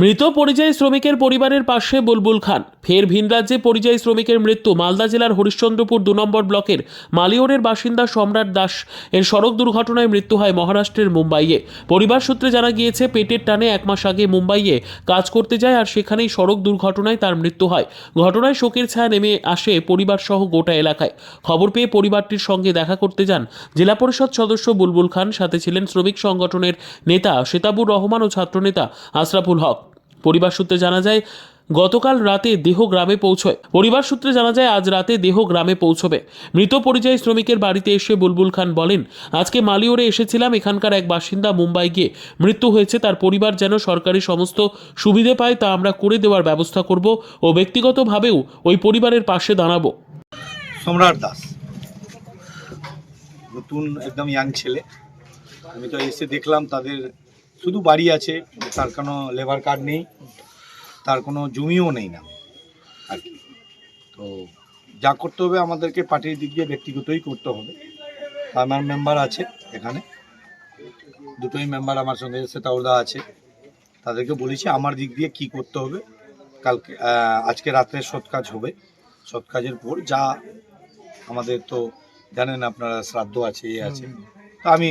মৃত পরিযায়ী শ্রমিকের পরিবারের পাশে বুলবুল খান। ফের ভিন রাজ্যে পরিযায়ী শ্রমিকের মৃত্যু। মালদা জেলার হরিশ্চন্দ্রপুর দু নম্বর ব্লকের মালিওরের বাসিন্দা সম্রাট দাস। এর সড়ক দুর্ঘটনায় মৃত্যু হয় মহারাষ্ট্রের মুম্বাইয়ে। পরিবার সূত্রে জানা গিয়েছে, পেটের টানে এক মাস আগে মুম্বাইয়ে কাজ করতে যায় আর সেখানেই সড়ক দুর্ঘটনায় তার মৃত্যু হয়। ঘটনায় শোকের ছায়া নেমে আসে পরিবার সহ গোটা এলাকায়। খবর পেয়ে পরিবারটির সঙ্গে দেখা করতে যান জেলা পরিষদ সদস্য বুলবুল খান। সাথে ছিলেন শ্রমিক সংগঠনের নেতা, সেতাবুর রহমান ও ছাত্রনেতা আশরাফুল হক। পরিবার সূত্রে জানা যায়, গতকাল রাতে দেহ গ্রামে পৌঁছয়। পরিবার সূত্রে জানা যায়, আজ রাতে দেহ গ্রামে পৌঁছবে। মৃত পরিযায়ী শ্রমিকের বাড়িতে এসে বুলবুল খান বলেন, আজকে মালিওরে এসেছিলাম, এখানকার এক বাসিন্দা মুম্বাই গিয়ে মৃত্যু হয়েছে, তার পরিবার যেন সরকারি সমস্ত সুবিধে পায়, তা আমরা করে দেওয়ার ব্যবস্থা করব ও ব্যক্তিগতভাবেও ওই পরিবারের পাশে দাঁড়াবো। সম্রাট দাস। নতুন একদম ইয়াং ছেলে। আমি তো এসে দেখলাম তাদের শুধু বাড়ি আছে তার কোনো লেবার কার্ড নেই তার কোনো জমিও নেই না আর কি। তো যা করতে হবে আমাদেরকে পার্টির দিক দিয়ে ব্যক্তিগতই করতে হবে। আমার মেম্বার আছে এখানে। দুটোই মেম্বার আমার সঙ্গে সেটাওদা আছে। তাদেরকে বলেছি আমার দিক দিয়ে কি করতে হবে। কালকে আজকে রাত্রে সৎ কাজ হবে। সৎ কাজের পর যা আমাদের তো জানেন আপনারা শ্রাদ্ধ আছে এ আছে। তো আমি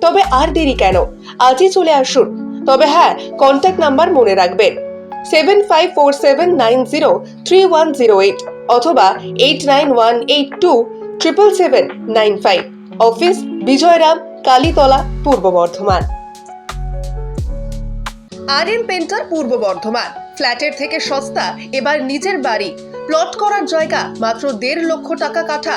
তবে আর দেরি কেন? আজই চলে আসুন। তবে হ্যাঁ কন্ট্যাক্ট নাম্বার মনে রাখবেন। Seven five four seven nine zero three one zero eight অথবা eight nine one eight two triple seven nine five office Bijayram, Kalitala, পূর্ব বর্ধমান। আর এন পেন্টার পূর্ব বর্ধমান। ফ্ল্যাটের থেকে সস্তা, এবার নিজের বাড়ি। প্লট করার জায়গা, মাত্র দেড় লক্ষ টাকা কাঠা।